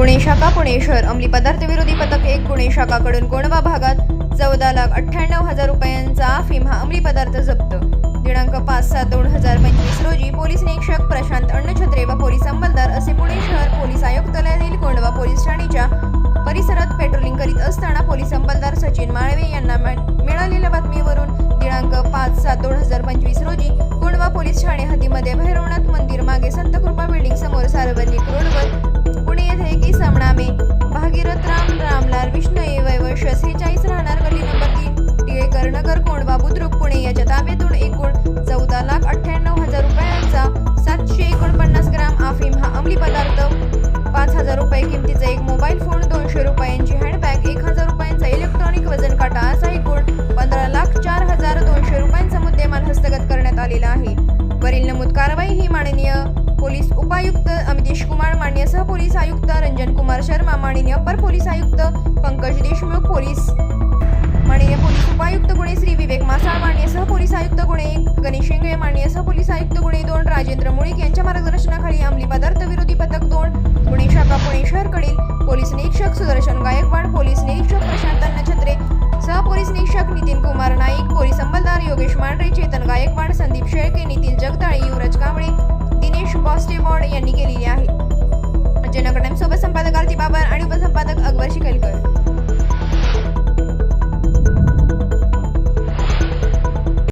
गुन्हे शाखा पुणे शहर. अंमली पदार्थ विरोधी पथक एक गुन्हे शाखाकडून कोंडवा भागात चौदा लाख अठ्ठ्याण्णव हजार रुपयांचा अफीम हा अंमली पदार्थ जप्त. दिनांक पाच सात दोन हजार पंचवीस रोजी पोलीस निरीक्षक प्रशांत अण्णछत्रे व पोलीस अंमलदार असे पुणे शहर पोलीस आयुक्तालयातील कोंडवा पोलीस ठाणेच्या परिसरात पेट्रोलिंग करीत असताना पोलीस अंमलदार सचिन माळवे यांना मिळालेल्या बातमीवरून दिनांक पाच सात दोन हजार पंचवीस रोजी कोंडवा पोलीस ठाणे हद्दीमध्ये भैरवनाथ मंदिर मागे संत कृपा बिल्डिंग समोर सार्वजनिक विष्णये वय राहणार गल्ली नंबर तीन. टिळेकर नगर कोंडवा बुद्रुक पुणे याच्या ताब्यातून एकूण चौदा लाख अठ्ठ्याण्णव हजार रुपयांचा सातशे एकोणपन्नास ग्राम अफीम हा अंमली पदार्थ. पाच हजार रुपये किमतीचा एक मोबाईल फोन दोनशे रुपयांची हँडबॅग एक हजार रुपयांचा इलेक्ट्रॉनिक वजन काटा असा एकूण पंधरा लाख चार हजार दोनशे रुपयांचा मुद्देमाल हस्तगत करण्यात आलेला आहे. वरील नमूद कारवाई ही माननीय पोलीस उपायुक्त अमित सह पोलीस आयुक्त रंजन कुमार शर्मा माननीय अपर पोलीस आयुक्त पंकज देशमुख पोलीस माननीय पोलीस उपायुक्त गुणे श्री विवेक मासाळ माननीय सह पोलीस आयुक्त गुणे गणेश शिंगळे माननीय सह पोलीस आयुक्त गुणे दोन राजेंद्र मुळीक यांच्या मार्गदर्शनाखाली अंमली पदार्थ विरोधी पथक दोन गुणे शाखा पुणे शहरकडील पोलीस निरीक्षक सुदर्शन गायकवाड पोलीस निरीक्षक प्रशांत अन्नछत्रे सह पोलीस निरीक्षक नितीन कुमार नाईक पोलीस अंमलदार योगेश मांढरे चेतन गायकवाड संदीप शेळके नितीन जगदाळे युवराज कांबळे